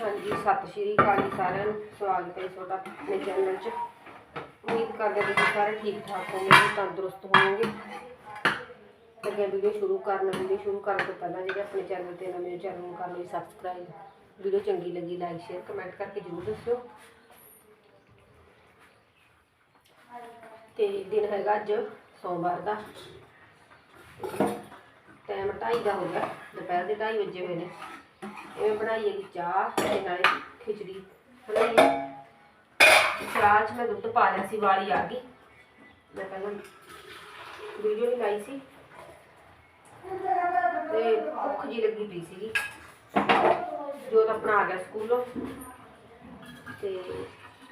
ਹਾਂਜੀ, ਸਤਿ ਸ਼੍ਰੀ ਅਕਾਲ ਜੀ ਸਾਰਿਆਂ ਨੂੰ। ਸਵਾਗਤ ਹੈ ਤੁਹਾਡਾ ਆਪਣੇ ਚੈਨਲ 'ਚ। ਉਮੀਦ ਕਰਦੇ ਹਾਂ ਤੁਸੀਂ ਸਾਰੇ ਠੀਕ ਠਾਕ ਹੋਵੋਗੇ, ਤੰਦਰੁਸਤ ਹੋਵੋਗੇ। ਤੇ ਅੱਗੇ ਵੀਡੀਓ ਸ਼ੁਰੂ ਕਰਨ, ਵੀਡੀਓ ਸ਼ੁਰੂ ਕਰਨ ਤੋਂ ਪਹਿਲਾਂ ਜਿਹੜੇ ਆਪਣੇ ਚੈਨਲ ਤੇ ਨਵੇਂ ਚੈਨਲ ਨੂੰ ਕਰ ਲਈ ਸਬਸਕ੍ਰਾਈਬ ਵੀਡੀਓ ਚੰਗੀ ਲੱਗੀ ਲਾਈਕ ਸ਼ੇਅਰ ਕਮੈਂਟ ਕਰਕੇ ਜ਼ਰੂਰ ਦੱਸਿਓ। ਤੇ ਦਿਨ ਹੈਗਾ ਅੱਜ ਸੋਮਵਾਰ ਦਾ। ਟਾਈਮ 2:30 ਦਾ ਹੋ ਗਿਆ। ਦੁਪਹਿਰ ਦੇ 2:30 ਵਜੇ ਹੋਏ ਨੇ। ਇਹ ਬਣਾਈ ਹੈਗੀ ਚਾਹ ਤੇ ਨਾਲੇ ਖਿਚੜੀ। ਬਣਾਈ ਚਾਹ 'ਚ ਮੈਂ ਦੁੱਧ ਪਾ ਲਿਆ ਸੀ, ਵਾਲੀ ਆ ਗਈ। ਮੈਂ ਪਹਿਲਾਂ ਵੀਡੀਓ ਨਹੀਂ ਲਾਈ ਸੀ। ਤੇ ਭੁੱਖ ਜੀ ਲੱਗੀ ਪਈ ਸੀਗੀ। ਜੋ ਤਾਂ ਆਪਣਾ ਆ ਗਿਆ ਸਕੂਲੋਂ। ਤੇ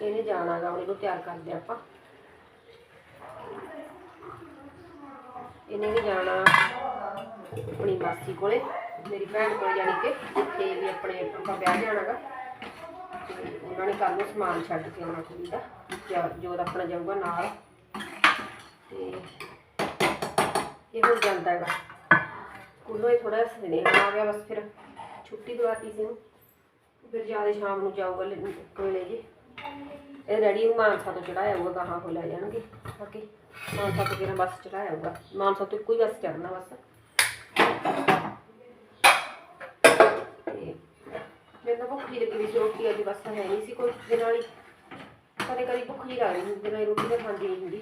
ਇਹਨੇ ਜਾਣਾਗਾ ਉਹਨੇ ਨੂੰ ਤਿਆਰ ਕਰਦੇ ਆਪਾਂ। ਇਹਨੇ ਵੀ ਜਾਣਾ ਆਪਣੀ ਮਾਸੀ ਕੋਲੇ। ਮੇਰੀ ਭੈਣ ਕੋਲ ਜਾਣੀ ਕਿ ਜਿੱਥੇ ਵੀ ਆਪਣੇ ਆਪਾਂ ਵਿਆਹ ਜਾਣਾਗਾ। ਤੇ ਉਹਨਾਂ ਨੇ ਕੱਲ ਨੂੰ ਸਮਾਨ ਛੱਡ ਕੇ ਆਉਣਾ ਕੁੜੀ ਦਾ, ਜੋ ਆਪਣਾ ਜਾਊਗਾ ਨਾਲ। ਤੇ ਇਹ ਹੋ ਜਾਂਦਾ ਹੈਗਾ। ਸਕੂਲੋਂ ਹੀ ਥੋੜਾ ਸਨੇਹ ਆ ਗਿਆ ਬਸ ਫਿਰ ਛੁੱਟੀ ਦਵਾਤੀ ਸੀ ਨੂੰ ਫਿਰ ਜ਼ਿਆਦਾ ਸ਼ਾਮ ਨੂੰ ਜਾਊਗਾ ਲੈ- ਕੋਲੇ ਜੀ। ਇਹ ਰੈਡੀ ਮਾਨਸਾ ਤੋਂ ਚੜਾਇਆ ਹੋਊਗਾ, ਗਾਹਾਂ ਕੋ ਲੈ ਜਾਣਗੇ। ਬਾਕੀ ਮਾਨਸਾ ਤੋਂ ਕਿਹੜਾ ਬੱਸ ਚੜਾਇਆ ਹੋਊਗਾ। ਮਾਨਸਾ ਤੋਂ ਇੱਕੋ ਹੀ ਬੱਸ ਚੜਨਾ ਬਸ। ਤੇ ਮੈਨੂੰ ਤਾਂ ਭੁੱਖ ਜਿਹੀ ਲੱਗੀ ਵੀ ਸੀ, ਰੋਟੀ ਅੱਜ ਬਸ ਹੈ ਨਹੀਂ ਸੀ ਕੋਈ ਦੇ ਨਾਲ ਹੀ ਕਦੇ ਕਦੇ ਭੁੱਖ ਹੀ ਲੱਗਦੀ ਹੁੰਦੀ ਨਾਲ ਰੋਟੀ ਤਾਂ ਖਾਂਦੀ ਨਹੀਂ ਹੁੰਦੀ।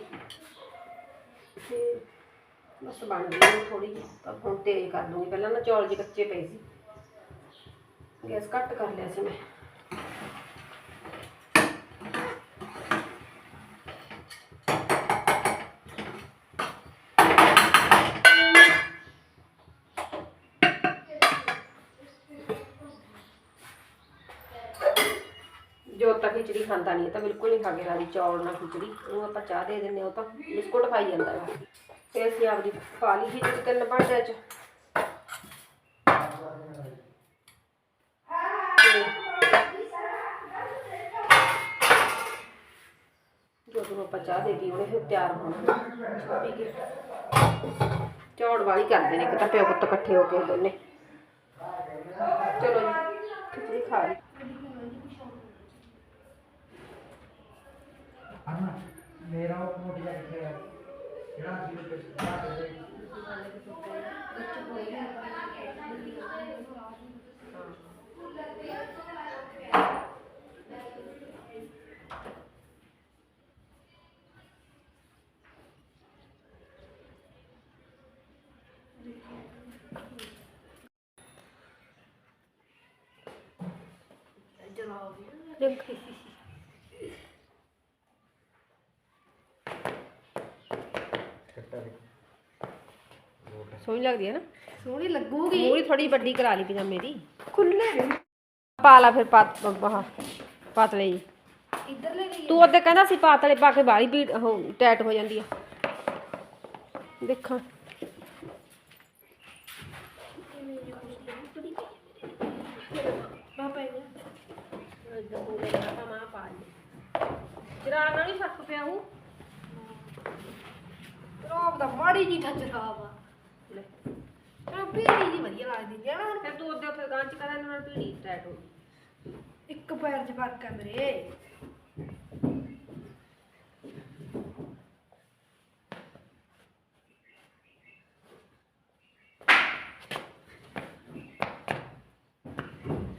ਤੇ ਬਸ ਬਣ ਗਈ ਥੋੜੀ ਜਿਹੀ, ਤਾਂ ਹੁਣ ਤੇਜ਼ ਕਰ ਦੂੰਗੀ ਪਹਿਲਾਂ ਨਾ ਚੌਲ ਜੇ ਕੱਚੇ ਪਏ ਸੀ। ਗੈਸ ਘੱਟ ਕਰ ਲਿਆ ਸੀ ਮੈਂ। ਜੋ ਤਾਂ ਖਿਚੜੀ ਖਾਂਦਾ ਨਹੀਂ ਤਾਂ ਬਿਲਕੁਲ ਨਹੀਂ ਖਾ ਕੇ ਰਾਜੀ, ਚੌਲ ਨਾਲ ਖਿਚੜੀ ਉਹਨੂੰ ਆਪਾਂ ਚਾਹ ਦੇ ਦਿੰਦੇ ਉਹ ਤਾਂ ਬਿਸਕੁਟ ਖਾਈ ਜਾਂਦਾ ਹੈ ਤੇ ਅਸੀਂ ਆਪਦੀ ਪਾ ਲਈ ਖਿਚੜੀ ਤਿੰਨ ਭਾਂਡਿਆਂ 'ਚ। ਜਦੋਂ ਆਪਾਂ ਚਾਹ ਦੇ ਉਹਨੇ ਫਿਰ ਤਿਆਰ ਹੋਣਾ। ਚਾਹ ਪੀ ਚੌੜ ਵਾਲੀ ਕਰਦੇ ਨੇ ਇੱਕ ਤਾਂ ਪਿਓ ਪੁੱਤ ਇਕੱਠੇ ਹੋ ਕੇ ਦੋਨੇ ਚਲੋ ਜੀ, ਖਿਚੜੀ ਖਾ ਲਈ। ਅਨੂ ਮੇਰਾ ਉਹ ਮੋਟੀ ਜਿਹਾ ਕਿੱਥੇ ਹੈ ਜਿਹੜਾ ਅਸੀਂ ਲੋਕ ਕਰਦੇ ਦੇਖ। ਸੋਹਣੀ ਲੱਗਦੀ ਹੈ ਨਾ। ਸੋਹਣੀ ਲੱਗੂਗੀ। ਮੂਰੀ ਥੋੜੀ ਵੱਡੀ ਕਰਾ ਲਈ ਪਜਾਮੇ ਦੀ। ਖੁੱਲੇ ਪਾ ਲਾ ਫਿਰ ਪਾਤ ਆਹ ਪਾਤਲੇ ਜੀ ਇੱਧਰ ਲੈ ਗਈ ਤੂੰ ਉਹਦੇ ਕਹਿੰਦਾ ਸੀ ਪਾਤਲੇ ਪਾ ਕੇ ਬਾਹਲੀ ਵੀ ਉਹ ਟੈਟ ਹੋ ਜਾਂਦੀ ਆ। ਦੇਖਾਂ। ਪਾਪਾ ਚਰਾਗ ਨਾਲ ਹੀ ਫ਼ਰਕ ਪਿਆ ਹੂੰ। ਰੋਬ ਦਾ ਮਾੜੀ ਜੀ ਠੱਜਰਾਵਾ ਲੈ ਆ। ਜੀ ਵਧੀਆ ਲੱਗਦੀ ਜਾਣਾ ਫਿਰ ਤੂੰ ਉਹਦੇ ਉੱਥੇ ਗਾਂ ਚ ਕਰਾਂ ਨਾਲ ਪੀੜੀ ਟੈਟ ਹੋ ਇੱਕ ਪੈਰ 'ਚ ਫ਼ਰਕ ਹੈ ਮੇਰੇ।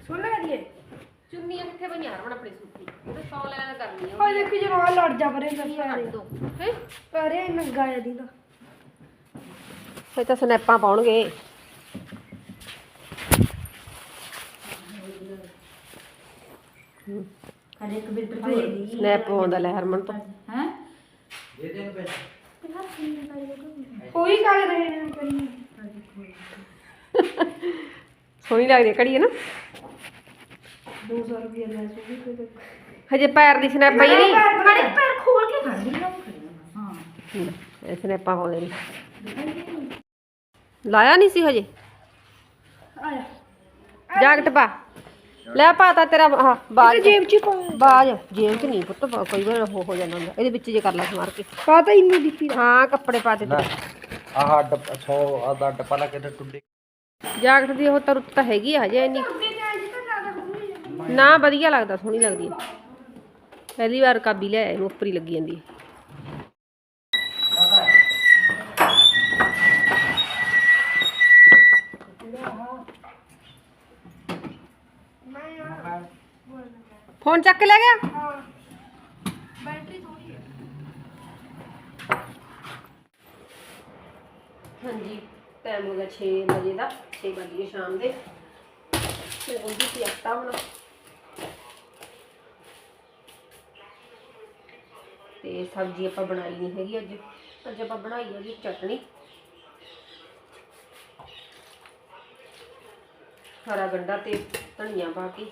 ਸੁਣ ਲੈ ਦੀਏ ਚੁੰਨੀਆਂ ਕਿੱਥੇ ਪਈਆਂ ਰਮਣ ਆਪਣੀ ਸੂਤੀ। ਉਹਦੇ 100 ਲੈਣਾ ਕਰਨੀ ਆ। ਹਾਏ ਦੇਖੀ ਜਰਾ ਲੜ ਜਾ ਪਰੇ ਕੱਢ ਦੋ। ਹੈ? ਪਰੇ ਨੰਗਾ ਜਿਹਾ ਦੀ ਦਾ ਤਾਂ ਸਨੈਪਾਂ ਪਾਉਣਗੇ। ਹਰੇ ਇੱਕ ਬਿਲਕੁਲ ਭੇਜ ਦੀ। ਸਨੈਪ ਪਾਉਂਦਾ ਲੈ ਹਰਮਨ ਤੋਂ। ਹੈ? ਦੇ ਦੇ ਪੈਸੇ। ਕੋਈ ਕਰ ਰਹੇ ਨੇ ਕਰੀ ਸੋਹਣੀ ਲੱਗਦੀ ਹੈ ਘੜੀ ਹੈ ਨਾ? 200 ਰੁਪਏ ਲੈ ਸੂਗੀ ਤੇ ਹਜੇ ਪੈਰ ਦੀ ਸਨੈਪ ਪਈ ਨਹੀਂ। ਮਾੜੇ ਪੈਰ ਖੋਲ ਕੇ ਖੜ ਲਈ ਹਾਂ। ਇਹ ਸਨੈਪਾਂ ਪਾਉਂਦੇ ਨੇ ਲਾਇਆ ਨਹੀਂ ਸੀ ਹਜੇ? ਆਇਆ। ਜੈਕਟ ਪਾ। ਲੈ ਪਾਤਾ ਤੇਰਾ ਆਹ ਬਾਜ। ਜੇਬ 'ਚ ਪਾ ਬਾਜ ਜੇਬ ਚ ਨਹੀਂ ਪੁੱਤ ਕਈ ਵਾਰ ਉਹ ਹੋ ਜਾਂਦਾ ਹੁੰਦਾ। ਇਹਦੇ ਵਿੱਚ ਜੇ ਕਰ ਲਾ ਮਾਰ ਕੇ। ਪਾ ਤਾਂ ਇੰਨੀ ਦਿੱਤੀ ਹਾਂ ਕੱਪੜੇ ਪਾ ਤੇ ਨਾ ਆਹ ਡੱਬ 100 ਆਦਾ ਡੱਪਾ ਲਾ ਕੇ ਤੇ ਟੁੱਡੇ। ਜੈਕਟ ਦੀ ਉਹ ਤਾਂ ਰੁੱਤ ਤਾਂ ਹੈਗੀ ਆ ਹਜੇ ਇੰਨੀ। ਨਾ ਵਧੀਆ ਲੱਗਦਾ ਸੋਹਣੀ ਲੱਗਦੀ ਹੈ ਪਹਿਲੀ ਵਾਰ ਕਾਬੀ ਲਿਆਇਆ ਇਹਨੂੰ ਉੱਪਰ ਹੀ ਲੱਗੀ ਜਾਂਦੀ ਹੈ ਫੋਨ ਚੱਕ ਕੇ ਲੈ ਗਿਆ? ਬੈਟਰੀ ਥੋੜੀ ਹੈ ਹਾਂਜੀ ਟਾਈਮ ਹੋ ਗਿਆ 6 ਵਜੇ ਦਾ 6 ਵਜੇ ਸ਼ਾਮ ਦੇ। ਤੇ ਉਹਦੀ ਸੀ ਆਟਾ ਹੁਣ ਤੇ ਸਬਜ਼ੀ ਆਪਾਂ ਬਣਾਈ ਨਹੀਂ ਹੈਗੀ ਅੱਜ। ਅੱਜ ਆਪਾਂ ਬਣਾਈ ਹੈ ਜੀ ਚਟਣੀ ਹਰਾ ਗੰਡਾ ਤੇ ਧਨੀਆ ਪਾ ਕੇ।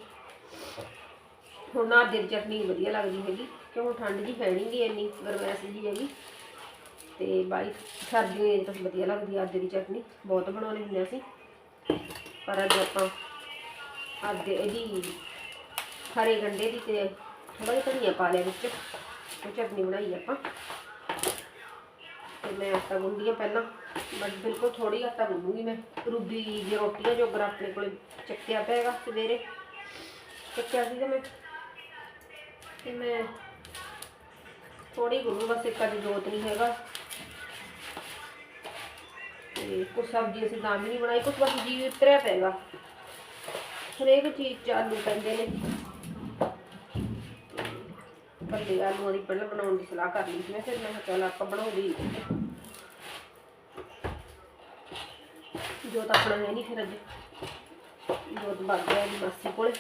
ਹੁਣ ਨਾ ਦੀ ਚਟਨੀ ਵਧੀਆ ਲੱਗਦੀ ਹੈਗੀ, ਕਿਉਂ ਠੰਡ ਜੀ ਹੈ ਨਹੀਂ ਗੀ ਇੰਨੀ, ਗਰਮੈਸ਼ ਜੀ ਹੈਗੀ। ਤੇ ਬਾਈ ਸਰਦੀਆਂ ਵਿੱਚ ਤਾਂ ਵਧੀਆ ਲੱਗਦੀ ਆ ਅੱਜ ਦੀ ਚਟਨੀ, ਬਹੁਤ ਬਣਾਉਣੀ ਹੁੰਦੀ ਅਸੀਂ। ਪਰ ਅੱਜ ਆਪਾਂ ਅੱਜ ਇਹਦੀ ਹਰੇ ਗੰਡੇ ਦੀ ਤੇ ਥੋੜਾ ਜਿਹਾ ਧਨੀਆ ਪਾ ਲਿਆ ਵਿੱਚ, ਉਹ ਚਟਨੀ ਬਣਾਈ ਆਪਾਂ। ਤੇ ਮੈਂ ਆਟਾ ਗੁੰਦੀ ਆ ਪਹਿਲਾਂ, ਬਟ ਬਿਲਕੁਲ ਥੋੜੀ ਆਟਾ ਗੁੰਨੂਗੀ ਮੈਂ। ਰੂਬੀ ਦੀ ਰੋਟੀਆਂ ਜੋਗਰ ਆਪਣੇ ਕੋਲ ਚੱਕਿਆ ਪਿਆ ਸਵੇਰੇ, ਚੱਕਿਆ ਸੀਗਾ ਮੈਂ। ਤੇ ਮੈਂ ਥੋੜੀ ਗੁੰਨੂ, ਬਸ ਇੱਕ ਅੱਜ ਜੋਤ ਨਹੀਂ ਹੈਗਾ। ਤੇ ਕੁਛ ਸਬਜ਼ੀ ਅਸੀਂ ਤਾਂ ਵੀ ਨਹੀਂ ਬਣਾਈ, ਕੁਛ ਬਸ ਜੀ ਉਤਰਿਆ ਪੈਗਾ ਹਰੇਕ ਚੀਜ਼ ਚ ਆਲੂ ਨੇ। ਭੱਲੇ ਆਲੂਆਂ ਦੀ ਪਹਿਲਾਂ ਬਣਾਉਣ ਦੀ ਸਲਾਹ ਕਰ ਲਈ ਸੀ ਮੈਂ, ਫਿਰ ਮੈਂ ਚੱਲ ਆਪਾਂ ਬਣਾਉਂਦੀ ਹੀ ਜੋ ਤਾਂ ਆਪਣਾ ਹੈ ਨਹੀਂ ਫਿਰ ਅੱਜ। ਜੋਤ ਭੱਗ ਗਿਆ ਦੀ ਮਾਸੀ ਕੋਲੇ।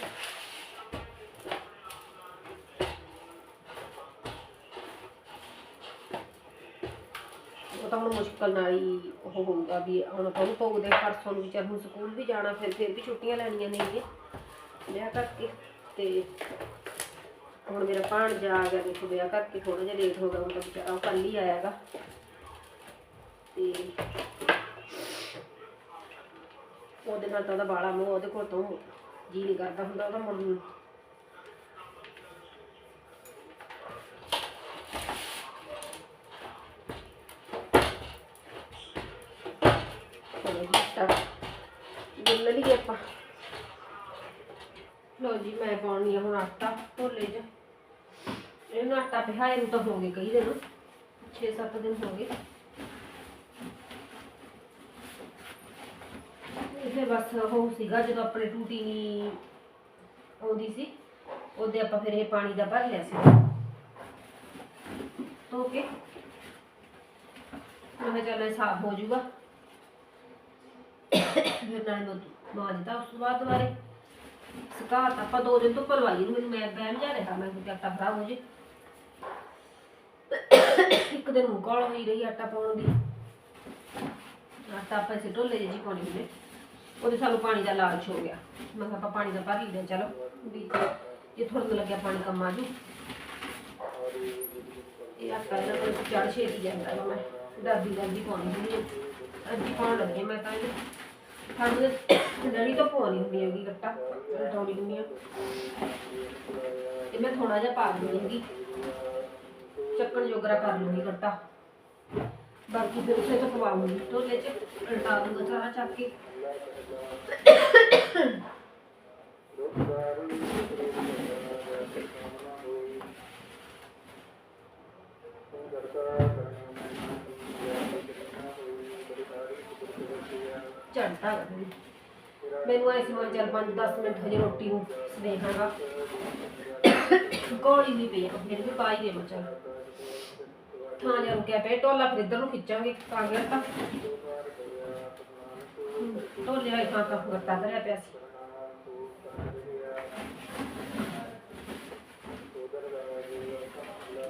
ਹੁਣ ਮੁਸ਼ਕਲ ਨਾਲ ਹੀ ਉਹ ਹੋਊਗਾ ਵੀ ਹੁਣ ਤੁਹਾਨੂੰ ਪਊ ਦੇ ਪਰਸੋਂ ਨੂੰ ਵਿਚਾਰ ਹੁਣ ਸਕੂਲ ਵੀ ਜਾਣਾ, ਫਿਰ ਫਿਰ ਵੀ ਛੁੱਟੀਆਂ ਲੈਣੀਆਂ ਨੇ ਵਿਆਹ ਕਰਕੇ ਤੇ ਹੁਣ ਮੇਰਾ ਭਾਣਜਾ ਆ ਗਿਆ, ਦੇਖੋ ਵਿਆਹ ਕਰਕੇ ਥੋੜਾ ਜਿਹਾ ਲੇਟ ਹੋ ਗਿਆ, ਹੁਣ ਤਾਂ ਵਿਚਾਰਾ ਉਹ ਕੱਲ ਹੀ ਆਇਆ ਹੈਗਾ ਤੇ ਉਹਦੇ ਨਾਲ ਤਾਂ ਉਹਦਾ ਬਾਲਾ ਮੋਹ, ਉਹਦੇ ਕੋਲ ਤੋਂ ਜੀ ਨਹੀਂ ਕਰਦਾ ਹੁੰਦਾ, ਉਹਦਾ ਮੁੰਡੇ ਚਲੋ ਜੀ ਤਾਂ ਗੁੰਨ ਲਈਏ ਆਪਾਂ ਲੋ ਜੀ ਮੈਂ ਪਾਉਣੀ ਆ ਹੁਣ ਆਟਾ ਢੋਲੇ 'ਚ। ਇਹਨੂੰ ਆਟਾ ਪਿਹਾਏ ਨੂੰ ਤਾਂ ਹੋ ਗਏ ਕਈ ਦਿਨ। 6-7 ਦਿਨ ਹੋ ਗਏ। ਇਹ ਬਸ ਉਹ ਸੀਗਾ, ਜਦੋਂ ਆਪਣੇ ਟੂਟੀ ਨਹੀਂ ਆਉਂਦੀ ਸੀ, ਉਹਦੇ ਆਪਾਂ ਫਿਰ ਇਹ ਪਾਣੀ ਦਾ ਭਰ ਲਿਆ ਸੀ। ਧੋ ਕੇ। ਮੈਂ ਕਿਹਾ ਚੱਲ ਸਾਫ਼ ਹੋ ਜਾਊਗਾ। ਫਿਰ ਨਾਲ ਨੂੰ ਮਾਜਦਾ ਉਸ ਤੋਂ ਬਾਅਦ ਦੁਬਾਰੇ ਸੁਕਾ ਤਾ ਆਪਾਂ ਦੋ ਦਿਨ ਤੋਂ ਪਰਵਾਈ ਨੂੰ ਮੈਨੂੰ ਮੈਂ ਬਹਿਮ ਜਾ ਰਿਹਾ, ਮੈਂ ਕਿਤੇ ਆਟਾ ਖਰਾਬ ਹੋ ਜੇ। ਇੱਕ ਦਿਨ ਮੁਕਾਲ ਹੋਈ ਰਹੀ ਆਟਾ ਪਾਉਣ ਦੀ। ਆਟਾ ਆਪਾਂ ਇਸੇ ਢੋਲੇ ਜਿਹੀ ਪਾਉਣੀ ਹੁੰਦੇ। ਉਹਦੇ ਸਾਨੂੰ ਪਾਣੀ ਦਾ ਲਾਲਚ ਹੋ ਗਿਆ। ਮੈਂ ਕਿਹਾ ਆਪਾਂ ਪਾਣੀ ਦਾ ਭਰ ਲਈਦਾ ਚਲੋ। ਵੀ ਜੇ ਥੋੜਾ ਲੱਗਿਆ ਪਾਣੀ ਕੰਮ ਆ ਜੂ ਇਹ ਆਟਾ ਇਹਨਾਂ ਕੋਲ ਚੜ ਛੇਤੀ ਜਾਂਦਾ ਮੈਂ ਡਰਦੀ ਡਰਦੀ ਪਾਉਣੀ ਹੁੰਦੀ ਅੱਜ ਪਾਉਣ ਲੱਗੀ ਹਾਂ ਮੈਂ ਤਾਂ ਇਹ। ਠੰਡ ਤਾਂ ਪਾਉਣੀ ਹੁੰਦੀ ਹੈਗੀ ਗੱਟਾ ਤੌੜੀ ਹੁੰਦੀ ਆ। ਤੇ ਮੈਂ ਥੋੜਾ ਜਿਹਾ ਪਾ ਦਿੰਦੀ ਹੈਗੀ। ਚੱਕਣ ਜੋਗਰਾ ਕਰ ਲੂੰਗੀ ਗੱਟਾ। ਬਾਕੀ ਫਿਰ ਉਸੇ ਤੋਂ ਪਵਾਉਂਗੀ। ਢੋਲੇ ਚ, ਉਲਟਾ ਦੂੰਗਾ ਸਾਰਾ ਚੱਕ ਕੇ। ਝੰਟਾ ਮੈਨੂੰ ਐਸੀ ਮੈਂ ਚੱਲ 5-10 ਮਿੰਟ ਹਜੇ ਰੋਟੀ ਨੂੰ ਸਨੇਹਾਗਾ ਕੋਲੀ ਵੀ ਪਈ ਮੇਰੇ ਵੀ ਪਾਈ ਦੇ ਮਚਲ ਥਾਂ ਜਾ ਰੁਕਿਆ ਪਿਆ, ਟੋਲਾ ਫਿਰ ਇੱਧਰ ਨੂੰ ਖਿੱਚਾਂਗੇ ਆ ਤਾਂ ਟੋਲੇ ਵਾਲੀ ਥਾਂ ਤਾਂ ਗੱਟਾ ਧਰਿਆ ਪਿਆ ਸੀ।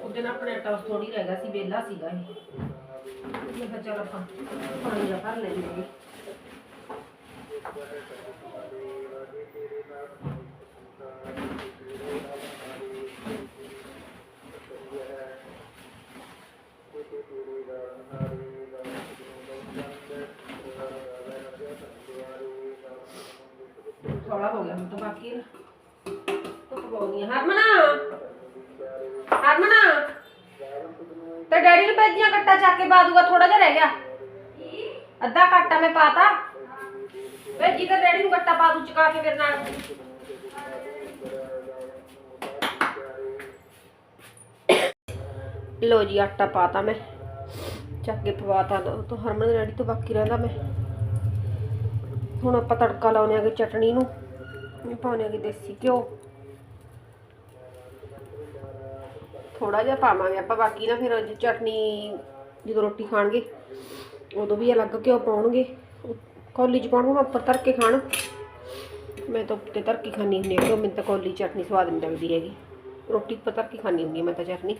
ਉਹਦੇ ਨਾਲ ਆਪਣੇ ਆਟਾ ਥੋੜੀ ਰਹਿ ਗਿਆ ਸੀ, ਵੇਲਾ ਸੀਗਾ ਇਹ। ਮੈਂ ਕਿਹਾ ਚੱਲ ਆਪਾਂ ਪਾਣੀ ਦਾ ਭਰ ਲੈਂਦੇ ਥੋੜਾ ਹੋ ਗਿਆ ਹੁਣ ਤਾਂ ਬਾਕੀ ਹੈ ਧੁੱਪ ਪਾਉਣੀ ਹੈ ਹਰਮਨਾ ਹਰਮਨਾ ਤੇ ਡੈਡੀ ਨੂੰ ਭੇਜੀਆਂ ਕੱਟਾ ਚੱਕ ਕੇ ਪਾ ਦੂਗਾ ਥੋੜਾ ਜਿਹਾ ਰਹਿ ਲੋ ਜੀ, ਆਟਾ ਪਾਤਾ ਮੈਂ। ਚੱਕ ਕੇ ਪਵਾਤਾ ਤੋਂ ਹਰਮਨ ਦੇ ਡੈਡੀ ਤੋਂ ਬਾਕੀ ਰਹਿੰਦਾ ਮੈਂ। ਹੁਣ ਆਪਾਂ ਤੜਕਾ ਲਾਉਣੇ ਆਗੇ ਚਟਣੀ ਨੂੰ। ਇਹ ਪਾਉਣੇ ਆਗੇ ਦੇਸੀ ਘਿਓ। ਥੋੜਾ ਜਿਹਾ ਪਾਵਾਂਗੇ ਆਪਾਂ, ਬਾਕੀ ਨਾ ਫਿਰ ਚਟਣੀ ਜਦੋਂ ਰੋਟੀ ਖਾਣਗੇ, ਉਦੋਂ ਵੀ ਅਲੱਗ ਘਿਓ ਪਾਉਣਗੇ। ਕੌਲੀ ਚ ਪਾਉਣਗੇ ਉੱਪਰ ਧਰ ਕੇ ਖਾਣ। ਮੈਂ ਤਾਂ ਉੱਤੇ ਧਰ ਕੇ ਖਾਣੀ ਹੁੰਦੀ ਹਾਂ ਕਿਉਂ ਮੈਨੂੰ ਤਾਂ ਕੌਲੀ ਚਟਨੀ ਸਵਾਦ ਨਹੀਂ ਲੱਗਦੀ ਹੈਗੀ। ਰੋਟੀ ਉੱਪਰ ਧਰ ਕੇ ਖਾਣੀ ਹੁੰਦੀ ਮੈਂ ਤਾਂ ਚਟਨੀ।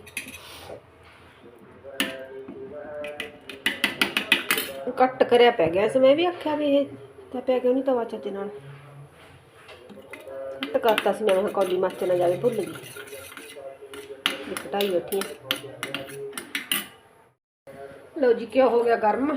ਕੱਟ ਕਰਿਆ ਪੈ ਗਿਆ, ਇਸ ਮੈਂ ਵੀ ਆਖਿਆ ਵੀ ਇਹ ਤਾਂ ਪੈ ਗਿਆ ਨਹੀਂ ਤਵਾ ਚੱਜ ਨਾਲ। ਕੱਟ ਕਰਤਾ ਸੀ ਮੈਂ ਕੌਲੀ ਮੱਚ ਨਾ ਜਾਵੇ ਭੁੱਲ ਗਈ। ਇਹ ਕਟਾਈ ਬੈਠੀ ਲਓ ਜੀ, ਕਿਉਂ ਹੋ ਗਿਆ ਗਰਮ?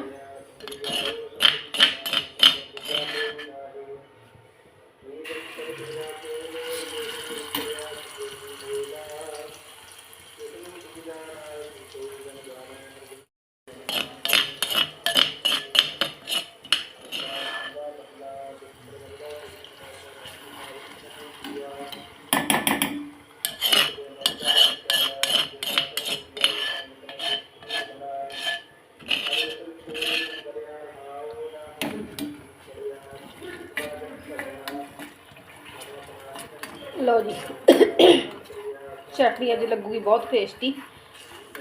ਲਓ ਜੀ। ਚਟਨੀ ਅੱਜ ਲੱਗੂਗੀ ਬਹੁਤ ਟੇਸਟੀ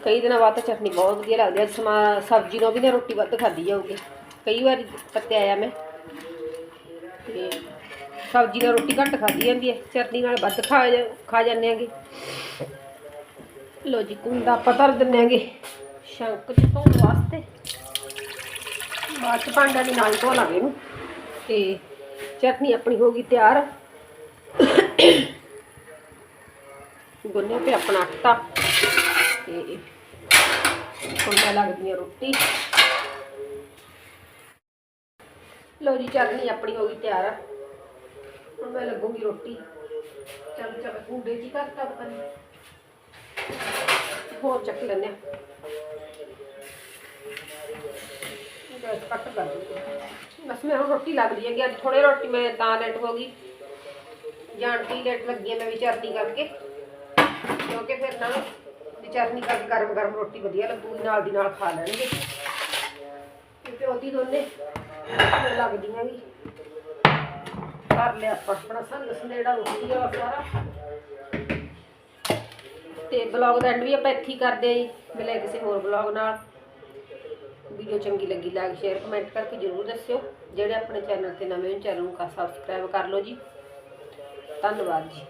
ਕਈ ਦਿਨਾਂ ਬਾਅਦ ਤਾਂ ਚਟਨੀ ਬਹੁਤ ਵਧੀਆ ਲੱਗਦੀ ਹੈ ਅੱਜ ਸਮਾ ਸਬਜ਼ੀ ਨਾਲ ਵੀ ਨਾ ਰੋਟੀ ਵੱਧ ਖਾਦੀ ਜਾਊਗੀ। ਕਈ ਵਾਰੀ ਪੱਤੇ ਆਇਆ ਮੈਂ। ਤੇ ਸਬਜ਼ੀ ਨਾਲ ਰੋਟੀ ਘੱਟ ਖਾਦੀ ਜਾਂਦੀ ਹੈ ਚਟਨੀ ਨਾਲ ਵੱਧ ਖਾ ਜਾ- ਖਾ ਜਾਂਦੇ ਆਂਗੇ। ਲਓ ਜੀ, ਕੁੰਡਾ ਆਪਾਂ ਧਰ ਦਿੰਦੇ ਆਂਗੇ। ਸ਼ੰਕ ਚ ਧੋਣ ਵਾਸਤੇ। ਬਾਅਦ ਚ ਭਾਂਡਾ ਦੇ ਨਾਲ ਧੋ ਲਾਂਗੇ ਇਹਨੂੰ। ਤੇ ਚਟਨੀ ਆਪਣੀ ਹੋ ਗਈ ਤਿਆਰ। ਗੁੰਨੇ ਤੇ ਆਪਣਾ ਆਟਾ। ਤੇ ਹੁਣ ਮੈਂ ਲੱਗਦੀ ਹਾਂ ਰੋਟੀ। ਲਓ ਜੀ ਚਟਨੀ ਆਪਣੀ ਹੋ ਗਈ ਤਿਆਰ। ਹੁਣ ਮੈਂ ਲੱਗੂਗੀ ਰੋਟੀ। ਚੱਲ ਚੱਲ, ਗੁੰਡੇ ਜੀ ਕਰਤਾ ਪਤਾ ਨਹੀਂ ਹੋਰ ਚੱਕ ਲੈਂਦੇ ਆ ਗੈਸ ਕੱਟ ਕਰ ਦਿੰਦੇ ਬਸ ਮੈਂ ਹੁਣ ਰੋਟੀ ਲੱਗਦੀ ਹੈਗੀ, ਅੱਜ ਥੋੜੇ ਰੋਟੀ ਮੈਂ ਤਾਂ ਲੇਟ ਹੋ ਗਈ। ਜਾਣ ਕੇ ਲੇਟ ਲੱਗੀ ਹੈ ਮੈਂ ਵੀ ਚਟਨੀ ਕਰਕੇ। ਕਿਉਂਕਿ ਫਿਰ ਨਾ ਵੀ ਚਟਨੀ ਕਰਕੇ ਗਰਮ ਗਰਮ ਰੋਟੀ ਵਧੀਆ ਲੱਗੂਗੀ ਨਾਲ ਦੀ ਨਾਲ ਖਾ ਲੈਣਗੇ। ਕਿਉਂਕਿ ਉਹਦੀ ਦੋਨੇ ਲੱਗਦੀਆਂ ਵੀ। ਕਰ ਲਿਆ ਆਪਾਂ ਆਪਣਾ ਸੰਗ ਸੰਦੇੜਾ ਰੋਟੀ ਵਾਲਾ ਸਾਰਾ। ਤੇ ਬਲੌਗ ਦਾ ਐਂਡ ਵੀ ਆਪਾਂ ਇੱਥੇ ਹੀ ਕਰਦੇ ਆ ਜੀ, ਮਿਲੇ ਕਿਸੇ ਹੋਰ ਬਲੌਗ ਨਾਲ। ਵੀਡੀਓ ਚੰਗੀ ਲੱਗੀ ਲਾਈਕ ਸ਼ੇਅਰ ਕਮੈਂਟ ਕਰਕੇ ਜਰੂਰ ਦੱਸਿਓ। ਜਿਹੜੇ ਆਪਣੇ ਚੈਨਲ ਤੇ ਨਵੇਂ ਚੈਨਲ ਨੂੰ ਸਬਸਕ੍ਰਾਈਬ ਕਰ ਲਓ ਜੀ। ਧੰਨਵਾਦ ਜੀ।